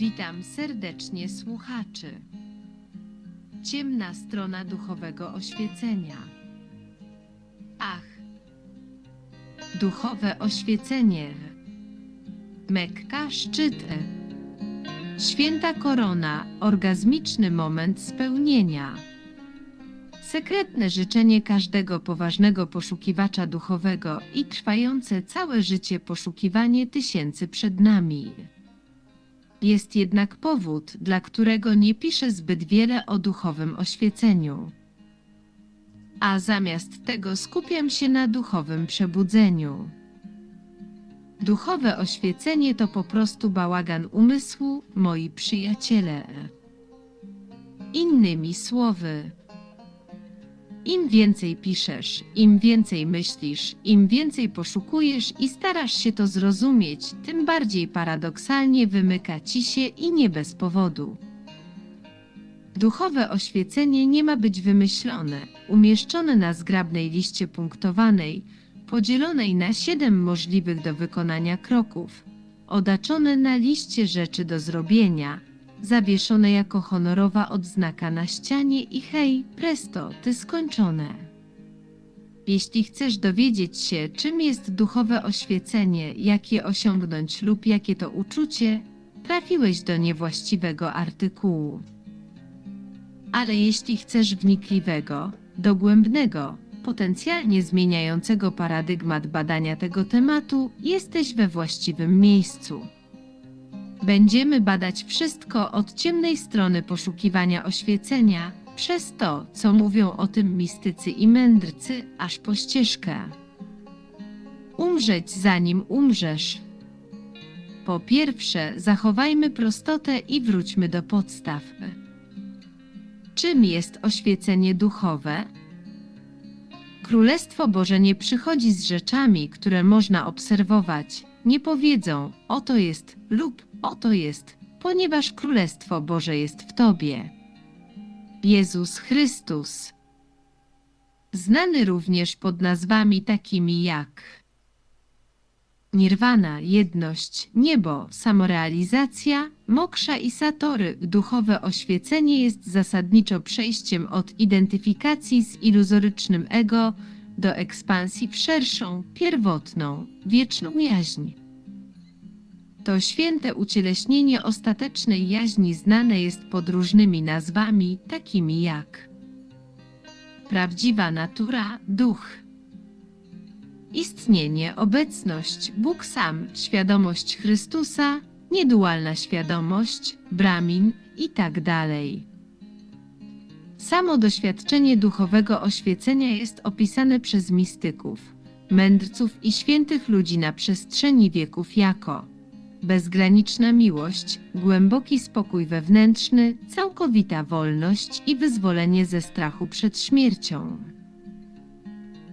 Witam serdecznie słuchaczy. Ciemna strona duchowego oświecenia. Ach, duchowe oświecenie. Mekka szczyt. Święta korona, orgazmiczny moment spełnienia. Sekretne życzenie każdego poważnego poszukiwacza duchowego i trwające całe życie poszukiwanie tysięcy przed nami. Jest jednak powód, dla którego nie piszę zbyt wiele o duchowym oświeceniu. A zamiast tego skupiam się na duchowym przebudzeniu. Duchowe oświecenie to po prostu bałagan umysłu, moi przyjaciele. Innymi słowy, im więcej piszesz, im więcej myślisz, im więcej poszukujesz i starasz się to zrozumieć, tym bardziej paradoksalnie wymyka ci się i nie bez powodu. Duchowe oświecenie nie ma być wymyślone, umieszczone na zgrabnej liście punktowanej, podzielonej na siedem możliwych do wykonania kroków, odaczone na liście rzeczy do zrobienia, zawieszone jako honorowa odznaka na ścianie i hej, presto, ty skończone. Jeśli chcesz dowiedzieć się, czym jest duchowe oświecenie, jak je osiągnąć lub jakie to uczucie, trafiłeś do niewłaściwego artykułu. Ale jeśli chcesz wnikliwego, dogłębnego, potencjalnie zmieniającego paradygmat badania tego tematu, jesteś we właściwym miejscu. Będziemy badać wszystko od ciemnej strony poszukiwania oświecenia, przez to, co mówią o tym mistycy i mędrcy, aż po ścieżkę. Umrzeć zanim umrzesz. Po pierwsze, zachowajmy prostotę i wróćmy do podstaw. Czym jest oświecenie duchowe? Królestwo Boże nie przychodzi z rzeczami, które można obserwować. Nie powiedzą, oto jest lub oto jest, ponieważ Królestwo Boże jest w Tobie. Jezus Chrystus. Znany również pod nazwami takimi jak Nirwana, jedność, niebo, samorealizacja, moksza i satory. Duchowe oświecenie jest zasadniczo przejściem od identyfikacji z iluzorycznym ego do ekspansji w szerszą, pierwotną, wieczną jaźń. To święte ucieleśnienie ostatecznej jaźni znane jest pod różnymi nazwami, takimi jak prawdziwa natura, duch, istnienie, obecność, Bóg sam, świadomość Chrystusa, niedualna świadomość, Brahmin i tak. Samo doświadczenie duchowego oświecenia jest opisane przez mistyków, mędrców i świętych ludzi na przestrzeni wieków jako bezgraniczna miłość, głęboki spokój wewnętrzny, całkowita wolność i wyzwolenie ze strachu przed śmiercią.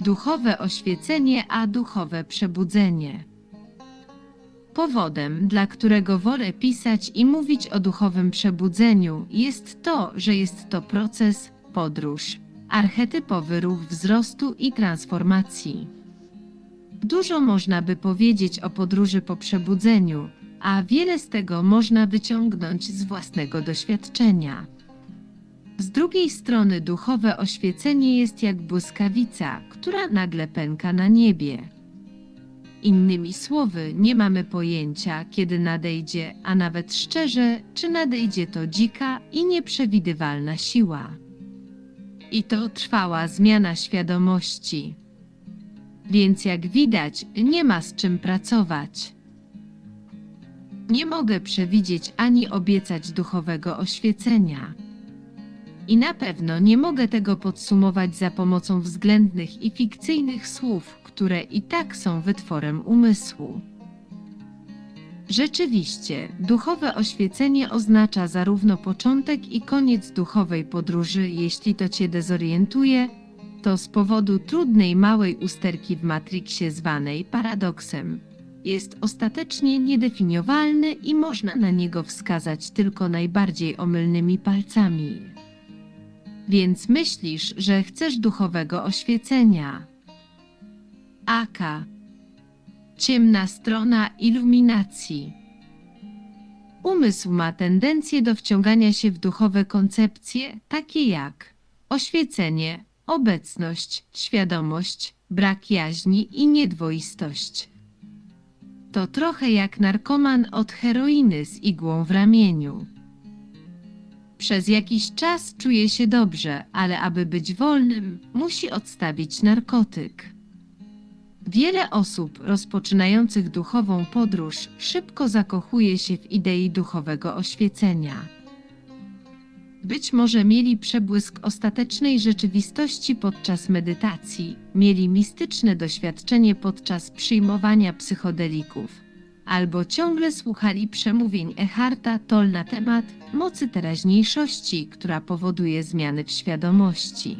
Duchowe oświecenie, a duchowe przebudzenie. Powodem, dla którego wolę pisać i mówić o duchowym przebudzeniu, jest to, że jest to proces, podróż, archetypowy ruch wzrostu i transformacji. Dużo można by powiedzieć o podróży po przebudzeniu, a wiele z tego można wyciągnąć z własnego doświadczenia. Z drugiej strony duchowe oświecenie jest jak błyskawica, która nagle pęka na niebie. Innymi słowy, nie mamy pojęcia, kiedy nadejdzie, a nawet szczerze, czy nadejdzie to dzika i nieprzewidywalna siła. I to trwała zmiana świadomości. Więc jak widać, nie ma z czym pracować. Nie mogę przewidzieć ani obiecać duchowego oświecenia. I na pewno nie mogę tego podsumować za pomocą względnych i fikcyjnych słów, które i tak są wytworem umysłu. Rzeczywiście, duchowe oświecenie oznacza zarówno początek i koniec duchowej podróży, jeśli to cię dezorientuje, to z powodu trudnej małej usterki w matriksie zwanej paradoksem. Jest ostatecznie niedefiniowalny i można na niego wskazać tylko najbardziej omylnymi palcami. Więc myślisz, że chcesz duchowego oświecenia. Aka. Ciemna strona iluminacji. Umysł ma tendencję do wciągania się w duchowe koncepcje, takie jak oświecenie, obecność, świadomość, brak jaźni i niedwoistość. To trochę jak narkoman od heroiny z igłą w ramieniu. Przez jakiś czas czuje się dobrze, ale aby być wolnym, musi odstawić narkotyk. Wiele osób rozpoczynających duchową podróż szybko zakochuje się w idei duchowego oświecenia. Być może mieli przebłysk ostatecznej rzeczywistości podczas medytacji, mieli mistyczne doświadczenie podczas przyjmowania psychodelików, albo ciągle słuchali przemówień Eckharta Toll na temat mocy teraźniejszości, która powoduje zmiany w świadomości.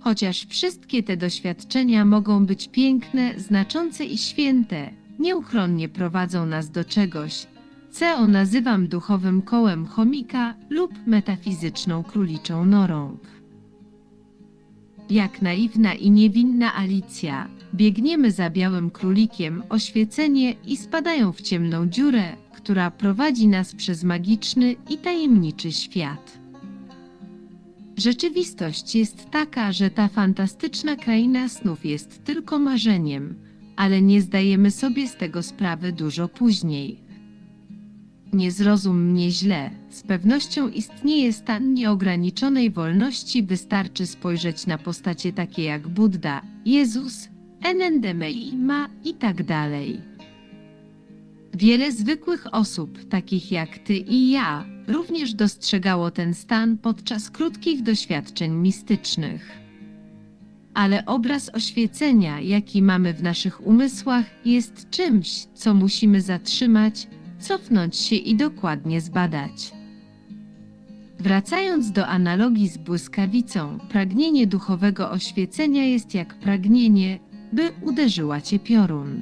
Chociaż wszystkie te doświadczenia mogą być piękne, znaczące i święte, nieuchronnie prowadzą nas do czegoś, co nazywam duchowym kołem chomika lub metafizyczną króliczą norą. Jak naiwna i niewinna Alicja, biegniemy za białym królikiem oświecenie i spadają w ciemną dziurę, która prowadzi nas przez magiczny i tajemniczy świat. Rzeczywistość jest taka, że ta fantastyczna kraina snów jest tylko marzeniem, ale nie zdajemy sobie z tego sprawy dużo później. Nie zrozum mnie źle, z pewnością istnieje stan nieograniczonej wolności, wystarczy spojrzeć na postacie takie jak Buddha, Jezus, Enendemeima i tak dalej. Wiele zwykłych osób, takich jak ty i ja, również dostrzegało ten stan podczas krótkich doświadczeń mistycznych. Ale obraz oświecenia, jaki mamy w naszych umysłach, jest czymś, co musimy zatrzymać, cofnąć się i dokładnie zbadać. Wracając do analogii z błyskawicą, pragnienie duchowego oświecenia jest jak pragnienie, by uderzyła cię piorun.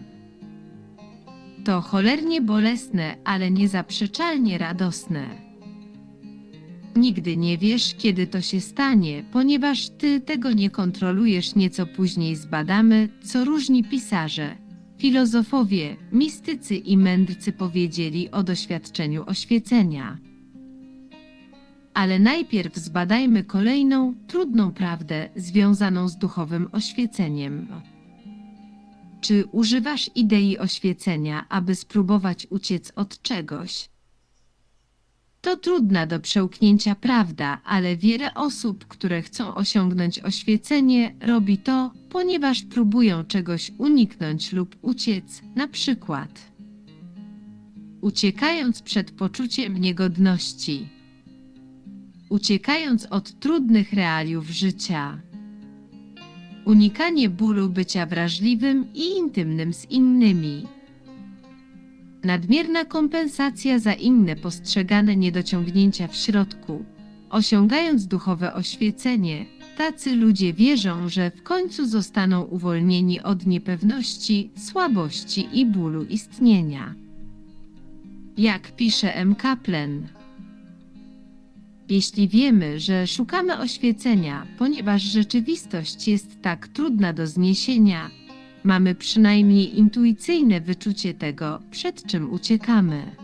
To cholernie bolesne, ale niezaprzeczalnie radosne. Nigdy nie wiesz, kiedy to się stanie, ponieważ ty tego nie kontrolujesz. Nieco później zbadamy, co różni pisarze, filozofowie, mistycy i mędrcy powiedzieli o doświadczeniu oświecenia. Ale najpierw zbadajmy kolejną, trudną prawdę związaną z duchowym oświeceniem. Czy używasz idei oświecenia, aby spróbować uciec od czegoś? To trudna do przełknięcia prawda, ale wiele osób, które chcą osiągnąć oświecenie, robi to, ponieważ próbują czegoś uniknąć lub uciec, na przykład uciekając przed poczuciem niegodności, uciekając od trudnych realiów życia, unikanie bólu bycia wrażliwym i intymnym z innymi. Nadmierna kompensacja za inne postrzegane niedociągnięcia w środku. Osiągając duchowe oświecenie, tacy ludzie wierzą, że w końcu zostaną uwolnieni od niepewności, słabości i bólu istnienia. Jak pisze M. Kaplan, jeśli wiemy, że szukamy oświecenia, ponieważ rzeczywistość jest tak trudna do zniesienia, mamy przynajmniej intuicyjne wyczucie tego, przed czym uciekamy.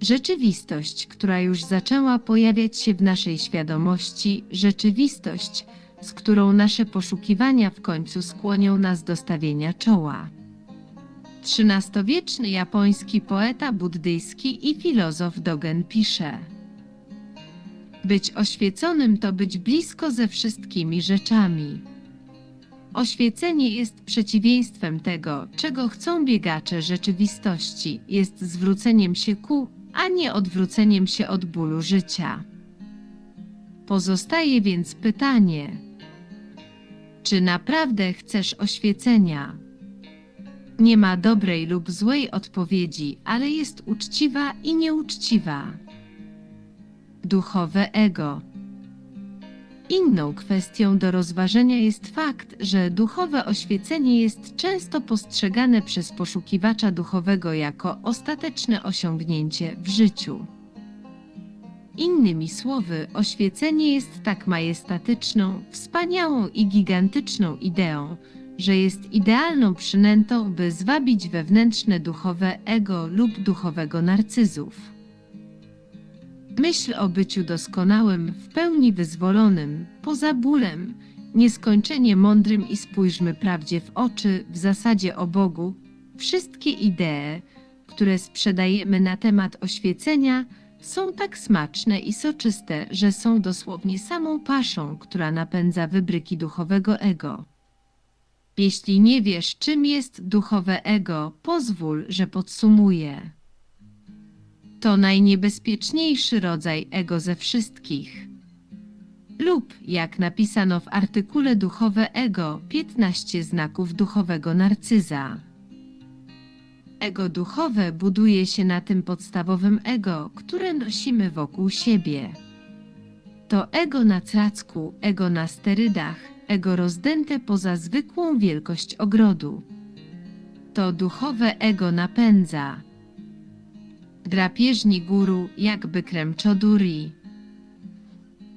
Rzeczywistość, która już zaczęła pojawiać się w naszej świadomości, rzeczywistość, z którą nasze poszukiwania w końcu skłonią nas do stawienia czoła. XIII-wieczny japoński poeta buddyjski i filozof Dogen pisze: Być oświeconym to być blisko ze wszystkimi rzeczami. Oświecenie jest przeciwieństwem tego, czego chcą biegacze rzeczywistości, jest zwróceniem się ku, a nie odwróceniem się od bólu życia. Pozostaje więc pytanie: czy naprawdę chcesz oświecenia? Nie ma dobrej lub złej odpowiedzi, ale jest uczciwa i nieuczciwa. Duchowe ego. Inną kwestią do rozważenia jest fakt, że duchowe oświecenie jest często postrzegane przez poszukiwacza duchowego jako ostateczne osiągnięcie w życiu. Innymi słowy, oświecenie jest tak majestatyczną, wspaniałą i gigantyczną ideą, że jest idealną przynętą, by zwabić wewnętrzne duchowe ego lub duchowego narcyzów. Myśl o byciu doskonałym, w pełni wyzwolonym, poza bólem, nieskończenie mądrym i spójrzmy prawdzie w oczy, w zasadzie o Bogu, wszystkie idee, które sprzedajemy na temat oświecenia, są tak smaczne i soczyste, że są dosłownie samą paszą, która napędza wybryki duchowego ego. Jeśli nie wiesz, czym jest duchowe ego, pozwól, że podsumuję. To najniebezpieczniejszy rodzaj ego ze wszystkich. Lub, jak napisano w artykule Duchowe Ego, 15 znaków duchowego narcyza. Ego duchowe buduje się na tym podstawowym ego, które nosimy wokół siebie. To ego na cracku, ego na sterydach, ego rozdęte poza zwykłą wielkość ogrodu. To duchowe ego napędza. Drapieżni guru, jakby kremczoduri.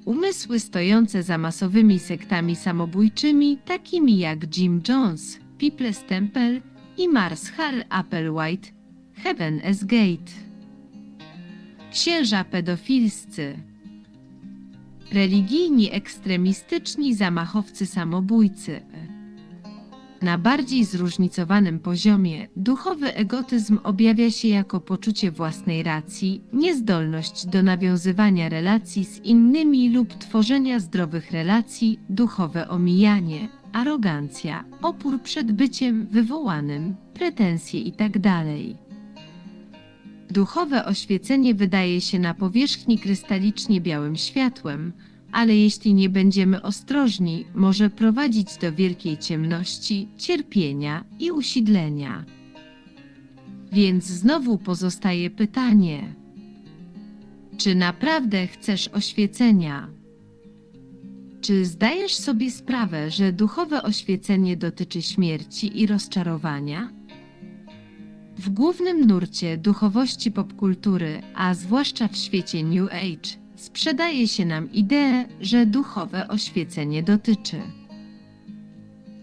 Umysły stojące za masowymi sektami samobójczymi, takimi jak Jim Jones, People's Temple i Mars Hall Applewhite, Heaven as Gate. Księża pedofilscy. Religijni ekstremistyczni zamachowcy samobójcy. Na bardziej zróżnicowanym poziomie duchowy egotyzm objawia się jako poczucie własnej racji, niezdolność do nawiązywania relacji z innymi lub tworzenia zdrowych relacji, duchowe omijanie, arogancja, opór przed byciem wywołanym, pretensje itd. Duchowe oświecenie wydaje się na powierzchni krystalicznie białym światłem, ale jeśli nie będziemy ostrożni, może prowadzić do wielkiej ciemności, cierpienia i usidlenia. Więc znowu pozostaje pytanie: czy naprawdę chcesz oświecenia? Czy zdajesz sobie sprawę, że duchowe oświecenie dotyczy śmierci i rozczarowania? W głównym nurcie duchowości popkultury, a zwłaszcza w świecie New Age, sprzedaje się nam ideę, że duchowe oświecenie dotyczy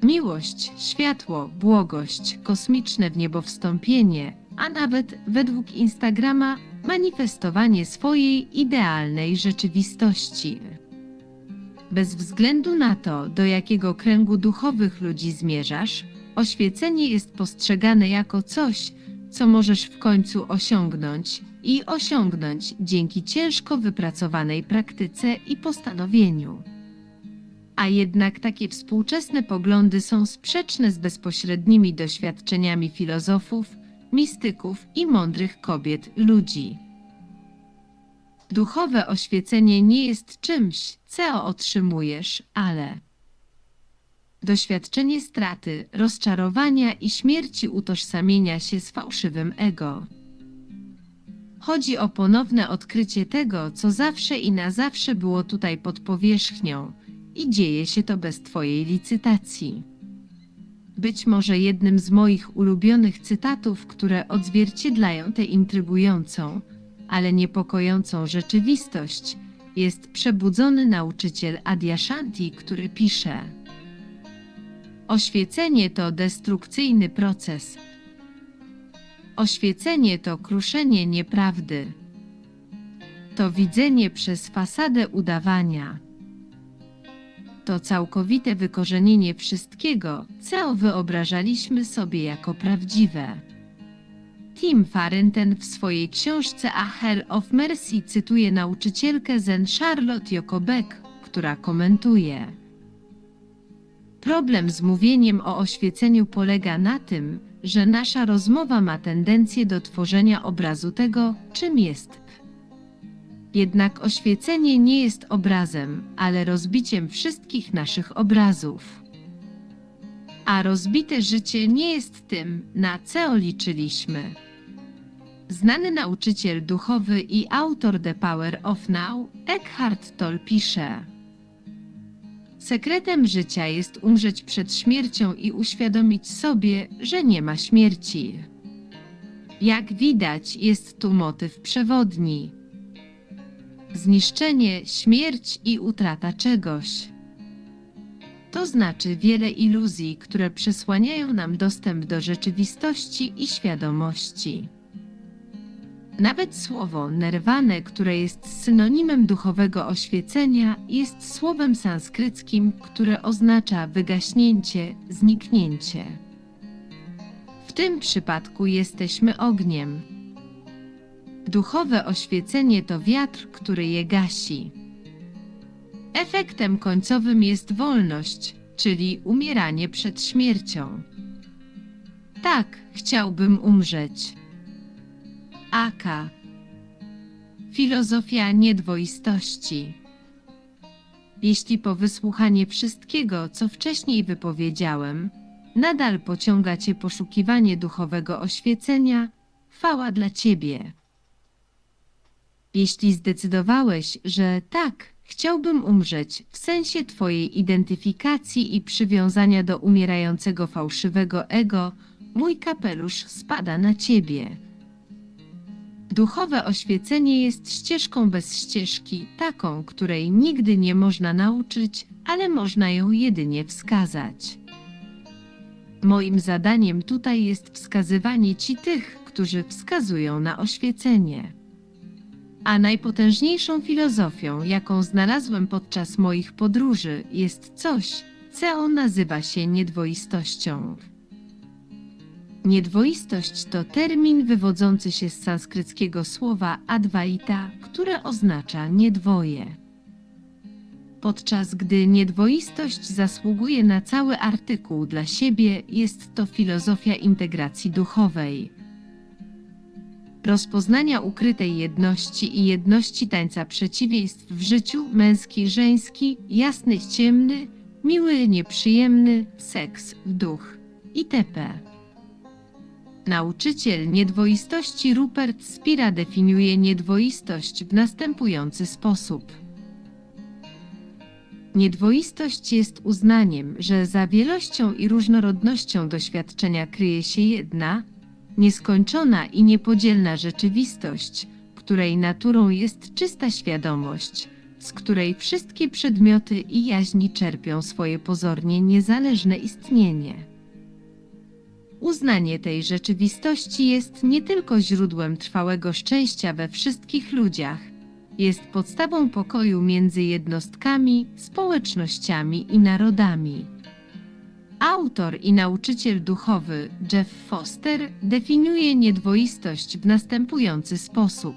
miłość, światło, błogość, kosmiczne w niebo wstąpienie, a nawet według Instagrama manifestowanie swojej idealnej rzeczywistości. Bez względu na to, do jakiego kręgu duchowych ludzi zmierzasz, oświecenie jest postrzegane jako coś, co możesz w końcu osiągnąć i osiągnąć dzięki ciężko wypracowanej praktyce i postanowieniu. A jednak takie współczesne poglądy są sprzeczne z bezpośrednimi doświadczeniami filozofów, mistyków i mądrych kobiet ludzi. Duchowe oświecenie nie jest czymś, co otrzymujesz, ale doświadczenie straty, rozczarowania i śmierci utożsamienia się z fałszywym ego. Chodzi o ponowne odkrycie tego, co zawsze i na zawsze było tutaj pod powierzchnią, i dzieje się to bez Twojej licytacji. Być może jednym z moich ulubionych cytatów, które odzwierciedlają tę intrygującą, ale niepokojącą rzeczywistość, jest przebudzony nauczyciel Adyashanti, który pisze: Oświecenie to destrukcyjny proces, Oświecenie to kruszenie nieprawdy. To widzenie przez fasadę udawania. To całkowite wykorzenienie wszystkiego, co wyobrażaliśmy sobie jako prawdziwe. Tim Farenten w swojej książce A Hell of Mercy cytuje nauczycielkę Zen Charlotte Jokobek, która komentuje. Problem z mówieniem o oświeceniu polega na tym, że nasza rozmowa ma tendencję do tworzenia obrazu tego, czym jest. Jednak oświecenie nie jest obrazem, ale rozbiciem wszystkich naszych obrazów. A rozbite życie nie jest tym, na co liczyliśmy. Znany nauczyciel duchowy i autor The Power of Now, Eckhart Tolle pisze: Sekretem życia jest umrzeć przed śmiercią i uświadomić sobie, że nie ma śmierci. Jak widać, jest tu motyw przewodni. Zniszczenie, śmierć i utrata czegoś. to znaczy wiele iluzji, które przesłaniają nam dostęp do rzeczywistości i świadomości. Nawet słowo nerwane, które jest synonimem duchowego oświecenia, jest słowem sanskryckim, które oznacza wygaśnięcie, zniknięcie. W tym przypadku jesteśmy ogniem. Duchowe oświecenie to wiatr, który je gasi. Efektem końcowym jest wolność, czyli umieranie przed śmiercią. Tak, chciałbym umrzeć. Aka. Filozofia niedwoistości. Jeśli po wysłuchanie wszystkiego, co wcześniej wypowiedziałem, nadal pociąga Cię poszukiwanie duchowego oświecenia, chwała dla Ciebie. Jeśli zdecydowałeś, że tak, chciałbym umrzeć w sensie Twojej identyfikacji i przywiązania do umierającego fałszywego ego, mój kapelusz spada na Ciebie. Duchowe oświecenie jest ścieżką bez ścieżki, taką, której nigdy nie można nauczyć, ale można ją jedynie wskazać. Moim zadaniem tutaj jest wskazywanie Ci tych, którzy wskazują na oświecenie. A najpotężniejszą filozofią, jaką znalazłem podczas moich podróży, jest coś, co nazywa się niedwoistością. Niedwoistość to termin wywodzący się z sanskryckiego słowa advaita, które oznacza niedwoje. Podczas gdy niedwoistość zasługuje na cały artykuł dla siebie, jest to filozofia integracji duchowej. Rozpoznania ukrytej jedności i jedności tańca przeciwieństw w życiu męski, żeński, jasny, ciemny, miły, nieprzyjemny, seks, duch itp. Nauczyciel niedwoistości Rupert Spira definiuje niedwoistość w następujący sposób. Niedwoistość jest uznaniem, że za wielością i różnorodnością doświadczenia kryje się jedna, nieskończona i niepodzielna rzeczywistość, której naturą jest czysta świadomość, z której wszystkie przedmioty i jaźni czerpią swoje pozornie niezależne istnienie. Uznanie tej rzeczywistości jest nie tylko źródłem trwałego szczęścia we wszystkich ludziach, jest podstawą pokoju między jednostkami, społecznościami i narodami. Autor i nauczyciel duchowy Jeff Foster definiuje niedwoistość w następujący sposób.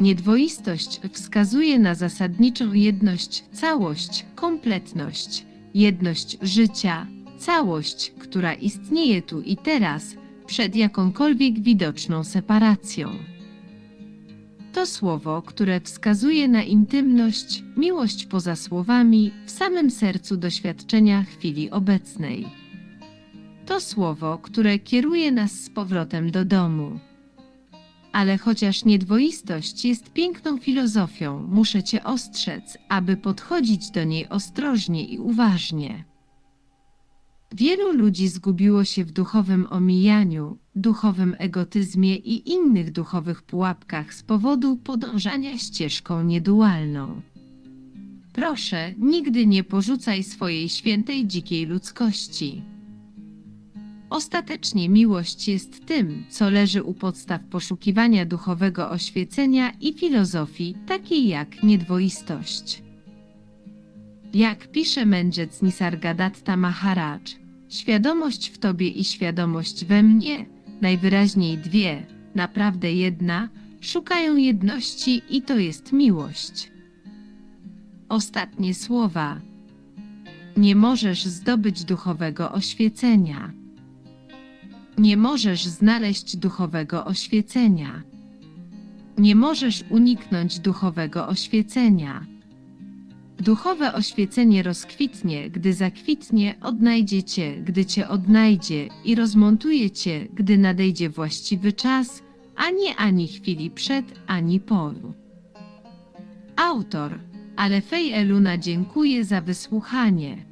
Niedwoistość wskazuje na zasadniczą jedność, całość, kompletność, jedność życia, całość, która istnieje tu i teraz, przed jakąkolwiek widoczną separacją. To słowo, które wskazuje na intymność, miłość poza słowami, w samym sercu doświadczenia chwili obecnej. To słowo, które kieruje nas z powrotem do domu. Ale chociaż niedwoistość jest piękną filozofią, muszę Cię ostrzec, aby podchodzić do niej ostrożnie i uważnie. Wielu ludzi zgubiło się w duchowym omijaniu, duchowym egotyzmie i innych duchowych pułapkach z powodu podążania ścieżką niedualną. Proszę, nigdy nie porzucaj swojej świętej dzikiej ludzkości. Ostatecznie miłość jest tym, co leży u podstaw poszukiwania duchowego oświecenia i filozofii, takiej jak niedwoistość. Jak pisze mędrzec Nisargadatta Maharaj, Świadomość w tobie i świadomość we mnie, najwyraźniej dwie, naprawdę jedna, szukają jedności i to jest miłość. Ostatnie słowa. Nie możesz zdobyć duchowego oświecenia. Nie możesz znaleźć duchowego oświecenia. Nie możesz uniknąć duchowego oświecenia. Duchowe oświecenie rozkwitnie, gdy zakwitnie, odnajdzie cię, gdy cię odnajdzie i rozmontuje cię, gdy nadejdzie właściwy czas, a nie ani chwili przed, ani po. Autor, ale Fej Eluna dziękuję za wysłuchanie.